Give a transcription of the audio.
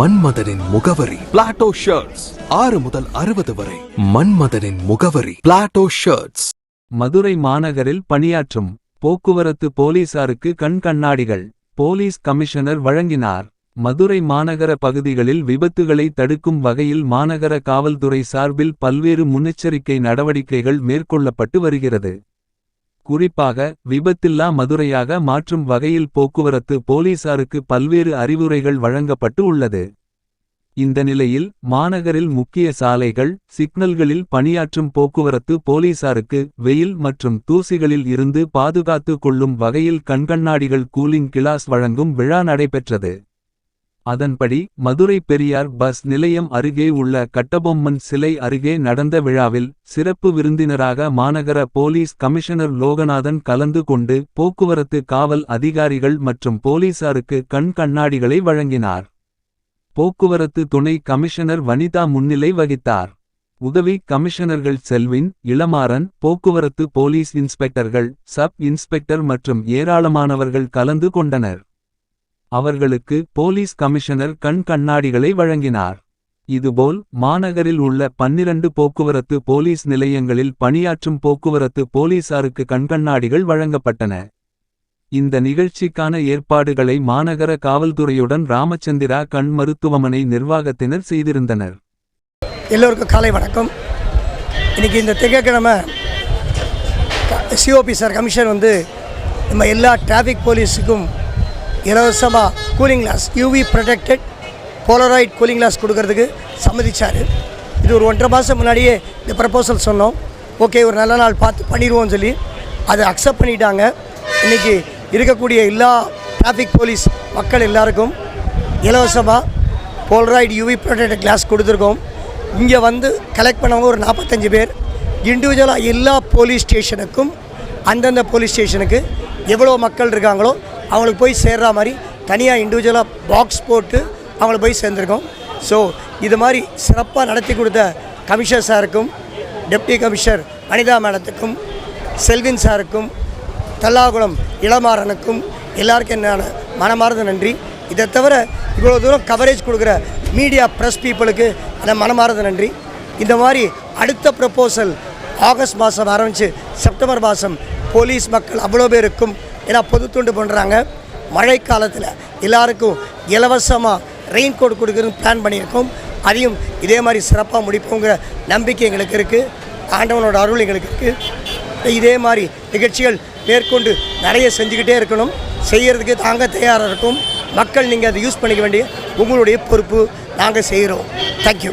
மன்மதனின் முகவரி. Plato shirts ஆறு முதல் அறுபது வரை. மன்மதனின் முகவரி. பிளாட்டோ ஷர்ட்ஸ் மதுரை மாநகரில் பணியாற்றும் போக்குவரத்து போலீசாருக்கு கண் கண்ணாடிகள் போலீஸ் கமிஷனர் வழங்கினார். மதுரை மாநகர பகுதிகளில் விபத்துகளை தடுக்கும் வகையில் மாநகர காவல்துறை சார்பில் பல்வேறு முன்னெச்சரிக்கை நடவடிக்கைகள் மேற்கொள்ளப்பட்டு வருகிறது. குறிப்பாக விபத்தில்லா மதுரையாக மாற்றும் வகையில் போக்குவரத்து போலீசாருக்கு பல்வேறு அறிவுரைகள் வழங்கப்பட்டு உள்ளது. இந்த நிலையில் மாநகரில் முக்கிய சாலைகள் சிக்னல்களில் பணியாற்றும் போக்குவரத்து போலீசாருக்கு வெயில் மற்றும் தூசிகளில் இருந்து பாதுகாத்து கொள்ளும் வகையில் கண்கண்ணாடிகள் கூலிங் கிளாஸ் வழங்கும் விழா நடைபெற்றது. அதன்படி மதுரை பெரியார் பஸ் நிலையம் அருகே உள்ள கட்டபொம்மன் சிலை அருகே நடந்த விழாவில் சிறப்பு விருந்தினராக மாநகர போலீஸ் கமிஷனர் லோகநாதன் கலந்து கொண்டு போக்குவரத்து காவல் அதிகாரிகள் மற்றும் போலீசாருக்கு கண் கண்ணாடிகளை வழங்கினார். போக்குவரத்து துணை கமிஷனர் வனிதா முன்னிலை வகித்தார். உதவி கமிஷனர்கள் செல்வின் இளமாறன் போக்குவரத்து போலீஸ் இன்ஸ்பெக்டர்கள் சப் இன்ஸ்பெக்டர் மற்றும் ஏராளமானவர்கள் கலந்து கொண்டனர். அவர்களுக்கு போலீஸ் கமிஷனர் கண் கண்ணாடிகளை வழங்கினார். இதுபோல் மாநகரில் உள்ள பன்னிரண்டு போக்குவரத்து போலீஸ் நிலையங்களில் பணியாற்றும் போக்குவரத்து போலீசாருக்கு கண்கண்ணாடிகள் வழங்கப்பட்டன. இந்த நிகழ்ச்சிக்கான ஏற்பாடுகளை மாநகர காவல்துறையுடன் ராமச்சந்திரா கண் மருத்துவமனை நிர்வாகத்தினர் செய்திருந்தனர். எல்லோருக்கும் காலை வணக்கம். இன்றைக்கி இந்த திங்கக்கிழமை சிஓபி சார் கமிஷன் வந்து நம்ம எல்லா டிராஃபிக் போலீஸுக்கும் இலவசமாக cooling glass UV protected polaroid cooling glass கொடுக்கறதுக்கு சம்மதிச்சார். இது ஒரு ஒன்றரை மாதம் முன்னாடியே இந்த ப்ரப்போசல் சொன்னோம். ஓகே ஒரு நல்ல நாள் பார்த்து பண்ணிடுவோம்னு சொல்லி அதை அக்செப்ட் பண்ணிட்டாங்க. இன்றைக்கி இருக்கக்கூடிய எல்லா டிராஃபிக் போலீஸ் மக்கள் எல்லாருக்கும் இலவசமாக போல்ராய்டு யூவி ப்ரொடெக்டட் கிளாஸ் கொடுத்துருக்கோம். இங்கே வந்து கலெக்ட் பண்ணவங்க ஒரு நாற்பத்தஞ்சு பேர். இண்டிவிஜுவலாக எல்லா போலீஸ் ஸ்டேஷனுக்கும் அந்தந்த போலீஸ் ஸ்டேஷனுக்கு எவ்வளோ மக்கள் இருக்காங்களோ அவங்களுக்கு போய் சேர்ற மாதிரி தனியாக இண்டிவிஜுவலாக பாக்ஸ் போட்டு அவங்கள போய் சேர்ந்துருக்கோம். ஸோ இது மாதிரி சிறப்பாக நடத்தி கொடுத்த கமிஷனர் சாருக்கும் டெப்டி கமிஷனர் அனிதா மேடத்துக்கும் செல்வின் சாருக்கும் தல்லாகுளம் இளமாறனுக்கும் எல்லாருக்கும் என்னென்ன மனமார்ந்த நன்றி. இதை தவிர இவ்வளோ தூரம் கவரேஜ் கொடுக்குற மீடியா ப்ரெஸ் பீப்புளுக்கு அந்த மனமார்ந்த நன்றி. இந்த மாதிரி அடுத்த ப்ரப்போசல் ஆகஸ்ட் மாதம் ஆரம்பித்து செப்டம்பர் மாதம் போலீஸ் மக்கள் அவ்வளோ பேருக்கும் ஏன்னா பொது தொண்டு பண்ணுறாங்க மழை காலத்தில் எல்லாருக்கும் இலவசமாக ரெயின் கோட் கொடுக்குறதுன்னு பிளான் பண்ணியிருக்கோம். அதையும் இதே மாதிரி சிறப்பாக முடிப்போங்கிற நம்பிக்கை எங்களுக்கு இருக்குது ஆண்டவனோட அருள் எங்களுக்கு இருக்குது இதே மாதிரி நிகழ்ச்சிகள் மேற்கொண்டு நிறைய செஞ்சுக்கிட்டே இருக்கணும் செய்கிறதுக்கு தாங்க தயாராக இருக்கும் மக்கள் நீங்கள் அதை யூஸ் பண்ணிக்க வேண்டிய உங்களுடைய பொறுப்பு நாங்கள் செய்கிறோம் தேங்க்யூ